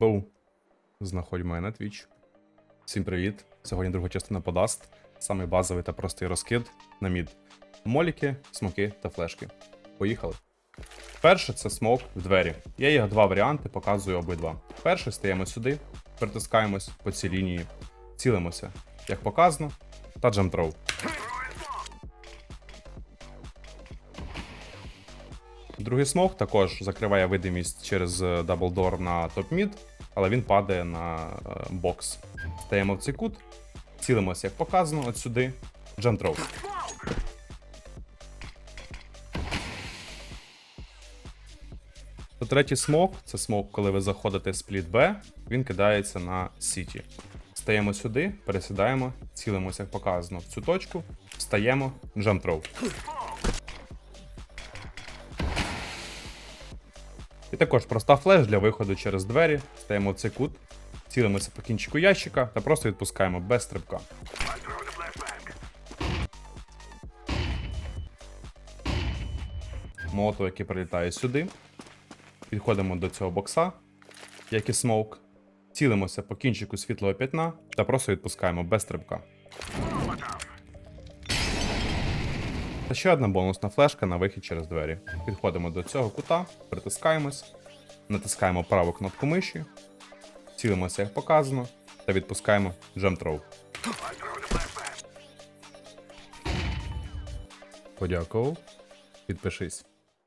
Боу. Знаходь мене на Twitch. Всім привіт. Сьогодні друга частина подаст. Самий базовий та простий розкид на мід. Моліки, смоки та флешки. Поїхали. Перше це смок в двері. Є їх два варіанти, показую обидва. Перший стаємо сюди, притискаємось по цій лінії, цілимося, як показано, та джамтроу. Другий смок також закриває видимість через е, даблдор на топ-мід, але він падає на е, бокс. Стаємо в цей кут, цілимося, як показано, от сюди. Джамтроу. Третій смок це смок, коли ви заходите з спліт Б, він кидається на Сіті. Стаємо сюди, пересідаємо, цілимося, як показано, в цю точку, встаємо, джамтроу. І також проста флеш для виходу через двері. Стаємо цей кут, цілимося по кінчику ящика та просто відпускаємо без стрибка. Молотов, який прилітає сюди. Підходимо до цього бокса, як і смоук. Цілимося по кінчику світлого п'ятна та просто відпускаємо без стрибка. Та ще одна бонусна флешка на вихід через двері. Підходимо до цього кута, притискаємось, натискаємо праву кнопку миші, цілимося як показано, та відпускаємо джемтроу. Подякував. Підпишись.